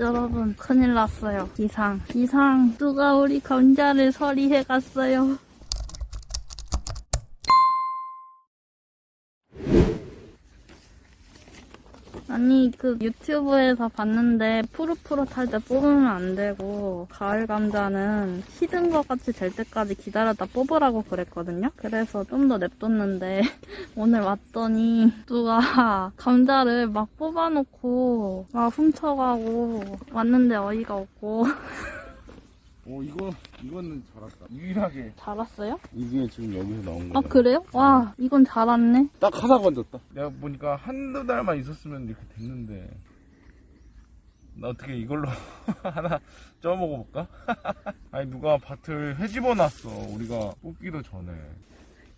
여러분 큰일 났어요. 이상 이상 누가 우리 감자를 서리해 갔어요. 아니 그 유튜브에서 봤는데 푸릇푸릇할 때 뽑으면 안 되고 가을 감자는 시든 것 같이 될 때까지 기다렸다 뽑으라고 그랬거든요. 그래서 좀 더 냅뒀는데 오늘 왔더니 누가 감자를 막 뽑아놓고 막 훔쳐가고 왔는데 어이가 없고 어 이거 이거는 잘했다. 유일하게 잘 왔어요? 이게 지금 여기서 나온 아 거야. 그래요? 와 이건 잘 왔네. 딱 하나 건졌다. 내가 보니까 한두 달만 있었으면 이렇게 됐는데 나 어떻게 이걸로 하나 쪄 먹어볼까? 아니 누가 밭을 헤집어 놨어. 우리가 뽑기도 전에.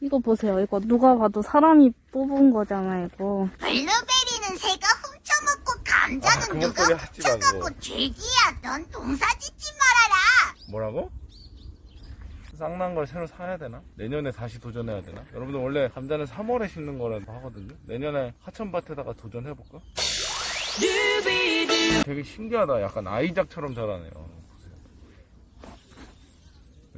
이거 보세요. 이거 누가 봐도 사람이 뽑은 거잖아 이거. 블루베리는 새가 훔쳐먹고 감자는 아, 그런 누가 소리 하지 말고. 훔쳐가고 줄기야 넌 농사짓지 말아라 뭐라고? 쌍난 걸 새로 사야 되나? 내년에 다시 도전해야 되나? 여러분들 원래 감자는 3월에 심는 거라고 하거든요. 내년에 하천밭에다가 도전해볼까? 되게 신기하다. 약간 아이작처럼 자라네요. 보세요.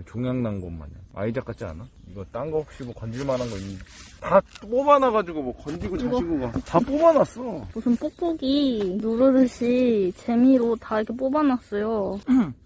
종양난 것 마냥. 아이작 같지 않아? 이거 딴 거 혹시 뭐 건질 만한 거 있니? 다 뽑아놔가지고 뭐 건지고 이거. 자시고 가. 다 뽑아놨어. 무슨 뽁뽁이 누르듯이 재미로 다 이렇게 뽑아놨어요.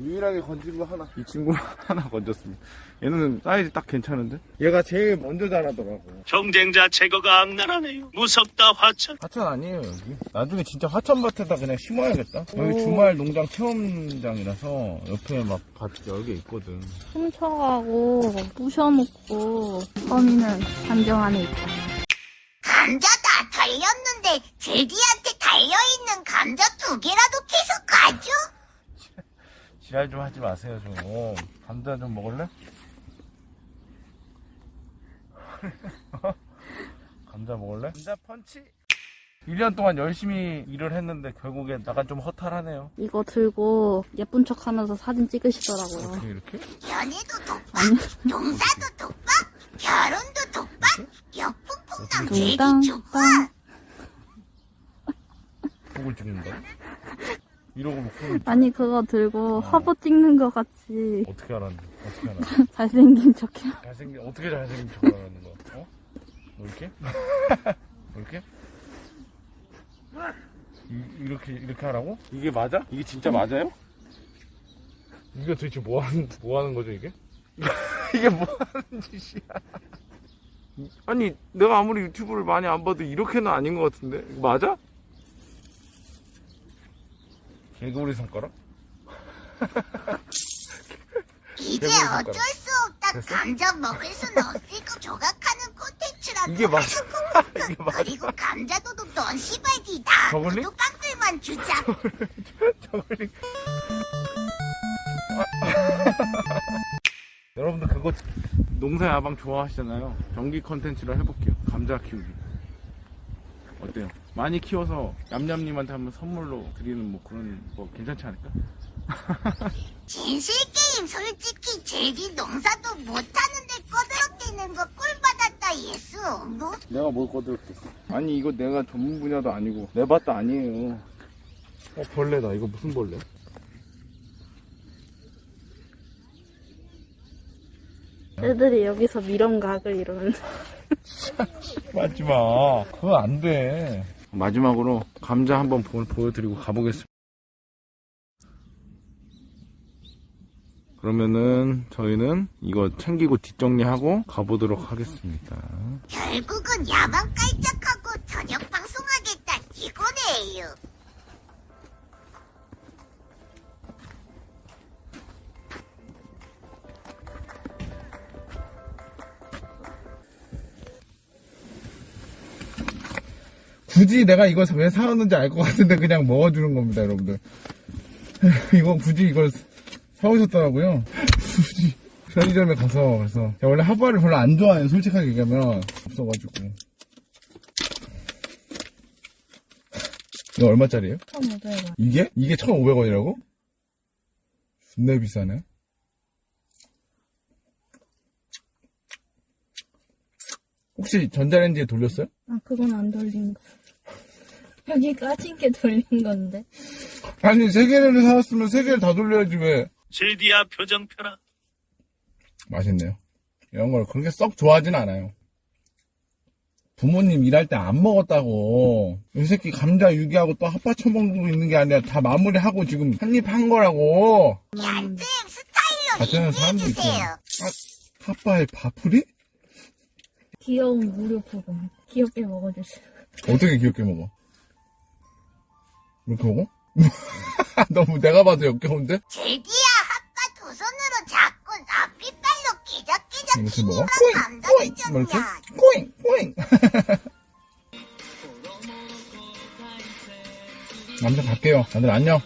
유일하게 건진 거 하나. 이 친구 하나 건졌습니다. 얘는 사이즈 딱 괜찮은데? 얘가 제일 먼저 자라더라고. 경쟁자 제거가 악랄하네요. 무섭다 화천. 하천 아니에요, 여기. 나중에 진짜 하천밭에다 그냥 심어야겠다. 여기 오. 주말 농장 체험장이라서 옆에 막 밭 여러 개 있거든. 훔쳐가고 부셔놓고 범인은 감정 안에 있다. 감자 다 달렸는데 줄기한테 달려있는 감자 두 개라도 계속 가죠 지랄 좀 하지 마세요, 좀. 감자 좀 먹을래? 감자 먹을래? 감자 펀치! 1년 동안 열심히 일을 했는데 결국에 나가 좀 허탈하네요. 이거 들고 예쁜 척 하면서 사진 찍으시더라고요. 어떻게 이렇게? 연애도 독박 농사도 독박 결혼도 독박 역풍풍당 줄기 둥땅 좋아 땅. 복을 찍는 거야? 이러고 뭐 그럼 아니 그거 들고 화보 찍는 것 같이 어떻게 알았는데? 어떻게 알았는데? 잘생긴 척해. 잘생긴 어떻게 잘생긴 척 하는 거야? 어? 뭐 이렇게? 뭐 이렇게? 이, 이렇게 이렇게 하라고? 이게 맞아? 이게 진짜 맞아요? 이게 도대체 뭐 하는 뭐 하는 거죠 이게? 이게 뭐 하는 짓이야? 아니 내가 아무리 유튜브를 많이 안 봐도 이렇게는 아닌 것 같은데 맞아? 개구리 손가락? 이제 것 어쩔 수 없다 됐어? 감자 먹을 순 없으니까 조각하는 콘텐츠라 이게 맞아? 이게 맞아? 그리고 감자도둑 넌 시발기다 저걸리? 너도 빵들만 주자 저걸리. 여러분들 그거 농사 야방 좋아하시잖아요. 전기 컨텐츠로 해볼게요. 감자 키우기. 어때요? 많이 키워서 얌얌님한테 한번 선물로 드리는 뭐 그런 거 괜찮지 않을까? 진실 게임 솔직히 즐기 농사도 못하는데 꺼드럭대는 거 꿀받았다 예수 뭐? 내가 뭘 꺼들었겠어? 아니 이거 내가 전문 분야도 아니고 내 밭도 아니에요. 어 벌레다. 이거 무슨 벌레? 애들이 여기서 미련각을 이러는데 맞지 마. 그거 안 돼. 마지막으로 감자 한번 보, 보여드리고 가보겠습니다. 그러면은 저희는 이거 챙기고 뒷정리하고 가보도록 하겠습니다. 결국은 야망 깔짝하고 저녁 방송하겠다 이거네요 굳이 내가 이걸 왜 사왔는지 알 것 같은데 그냥 먹어주는 겁니다, 여러분들. 이거 굳이 이걸 사오셨더라고요. 굳이 편의점에 가서 그래서 제가 원래 핫바를 별로 안 좋아해요, 솔직하게 얘기하면 없어가지고. 이거 얼마짜리예요? 1,500원. 이게? 이게 1,500원이라고? 존나 비싸네. 혹시 전자레인지에 돌렸어요? 아 그건 안 돌린 거. 여기 까진 게 돌린 건데. 아니, 세 개를 사왔으면 세 개를 다 돌려야지, 왜? 제디야 표정 펴라. 맛있네요. 이런 걸 그렇게 썩 좋아하진 않아요. 부모님 일할 때 안 먹었다고. 이 새끼 감자 유기하고 또 핫바 쳐먹고 있는 게 아니라 다 마무리하고 지금 한입 한 거라고. 얀생 스타일로 같은 사람도 있고. 얘기해주세요. 아, 핫바에 밥풀이? 귀여운 무료 부금. 귀엽게 먹어주세요. 어떻게 귀엽게 먹어? 이렇게 먹어? 너무 내가 봐도 역겨운데? 제디야 핫바 두 손으로 잡고 앞이빨로 끼적끼적 이렇게 먹어? 꼬잉! 꼬잉! 뭐 이렇게? 꼬잉! 꼬잉! 남자 갈게요. 다들 안녕.